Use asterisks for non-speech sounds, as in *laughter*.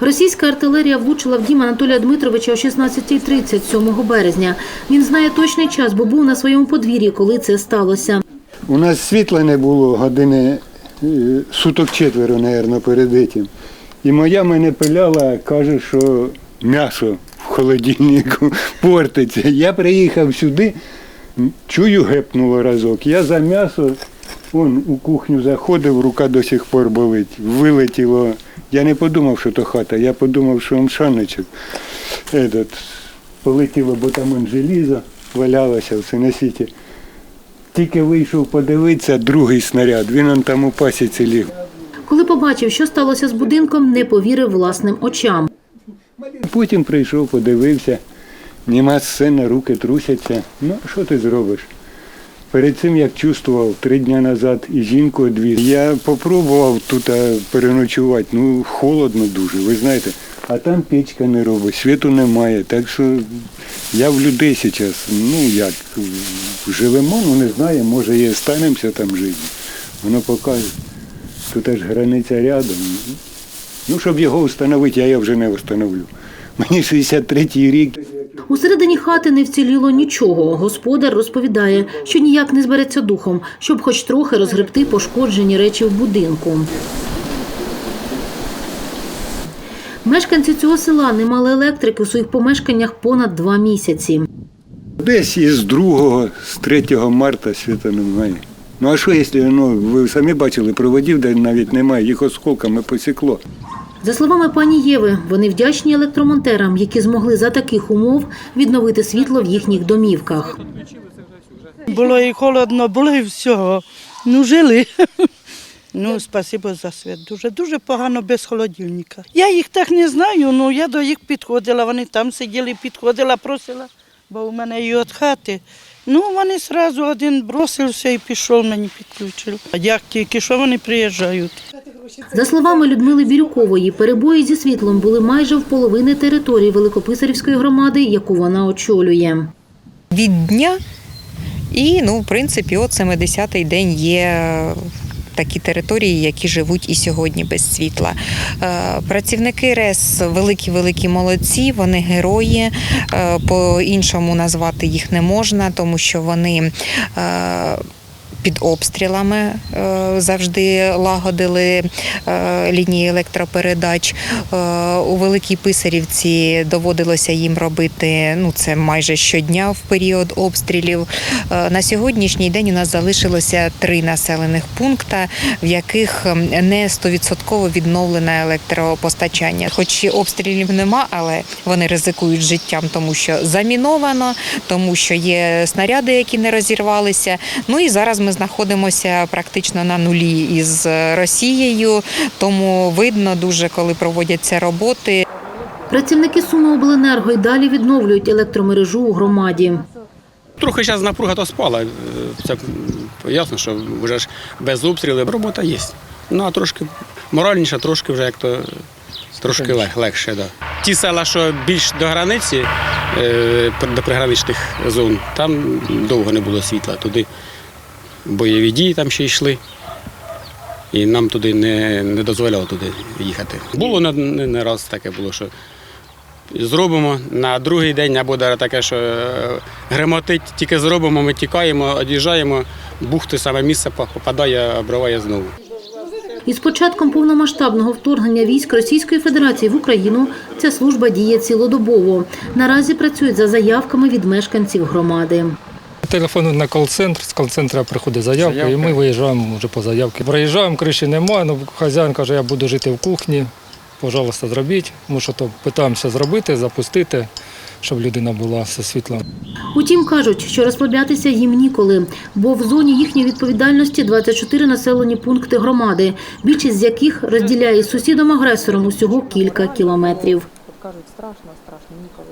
Російська артилерія влучила в дім Анатолія Дмитровича о 16.30 7 березня. Він знає точний час, бо був на своєму подвір'ї, коли це сталося. У нас світла не було години е, суток четверо, мабуть, перед этим. І моя мене пиляла, каже, що м'ясо в холодильнику *laughs* портиться. Я приїхав сюди, чую, гепнуло разок. Я за м'ясо, он у кухню заходив, рука до сих пор болить. Вилетіло. Я не подумав, що то хата, я подумав, що он шаночок. Этот, полетіло, бо там он желізо валялося все на світі. Тільки вийшов подивитися, другий снаряд, він он там у пасіці ліг. Коли побачив, що сталося з будинком, не повірив власним очам. Потім прийшов, подивився, нема сцена, руки трусяться. Ну, що ти зробиш? Перед цим, як чувствував, три дні назад і жінку одвіз. Я попробував тут переночувати, ну холодно дуже, ви знаєте. А там печка не робить, світу немає. Так що я в людей зараз, ну як, живемо, ну не знаю, може і станемося там жити. Воно покаже. Тут аж границя рядом. Ну, щоб його встановити, я його вже не встановлю. Мені 63-й рік. Усередині хати не вціліло нічого. Господар розповідає, що ніяк не збереться духом, щоб хоч трохи розгребти пошкоджені речі в будинку. Мешканці цього села не мали електрики у своїх помешканнях понад два місяці. Десь із 2, з 3 марта світа немає. Ну а що, якщо ну, ви самі бачили, проводів де навіть немає, їх осколками посікло. За словами пані Єви, вони вдячні електромонтерам, які змогли за таких умов відновити світло в їхніх домівках. Було і холодно, було і всього. Ну, жили. *laughs* Ну, спасибо за світ. Дуже дуже погано без холодильника. Я їх так не знаю, ну я до їх підходила, вони там сиділи, підходила, просила, бо у мене і від хати. Ну, вони одразу один бросився і пішов мені підключив. А як тільки що вони приїжджають? За словами Людмили Бірюкової, перебої зі світлом були майже в половини території Великописарівської громади, яку вона очолює. від дня. І, ну, в принципі, от 70-й день є. Такі території, які живуть і сьогодні без світла. Е, Працівники РЕС великі великі молодці, вони герої. Е, По-іншому назвати їх не можна, тому що вони е, під обстрілами е, завжди лагодили е, лінії електропередач. Е, У Великій Писарівці доводилося їм робити ну це майже щодня в період обстрілів. На сьогоднішній день у нас залишилося три населених пункти, в яких не стовідсотково відновлене електропостачання. Хоч обстрілів нема, але вони ризикують життям, тому що заміновано, тому що є снаряди, які не розірвалися. Ну і зараз ми знаходимося практично на нулі із Росією, тому видно дуже, коли проводяться роботи. Працівники Сумиобленерго й далі відновлюють електромережу у громаді. Трохи зараз напруга то спала. Це ясно, що вже ж без обстрілів робота є. Ну а трошки моральніше, трошки вже як то трошки лег, легше. Да. Ті села, що більш до границі, е, до приграничних зон, там довго не було світла. Туди бойові дії там ще йшли. І нам туди не, не дозволяло туди їхати. Було не, не, раз таке було, що зробимо на другий день або таке, що е, гремотить, тільки зробимо, ми тікаємо, од'їжджаємо, бухти саме місце попадає, обриває знову. Із початком повномасштабного вторгнення військ Російської Федерації в Україну ця служба діє цілодобово. Наразі працюють за заявками від мешканців громади. Телефоную на кол-центр, з кол-центра приходить заявка, Заявка. і ми виїжджаємо вже по заявці. Приїжджаємо, криші немає, ну, хазяїн каже, я буду жити в кухні, пожалуйста, зробіть. Ми що то питаємося зробити, запустити, щоб людина була зі світлом. Утім, кажуть, що розслаблятися їм ніколи, бо в зоні їхньої відповідальності 24 населені пункти громади, більшість з яких розділяє із сусідом-агресором усього кілька кілометрів. Кажуть, страшно, страшно, ніколи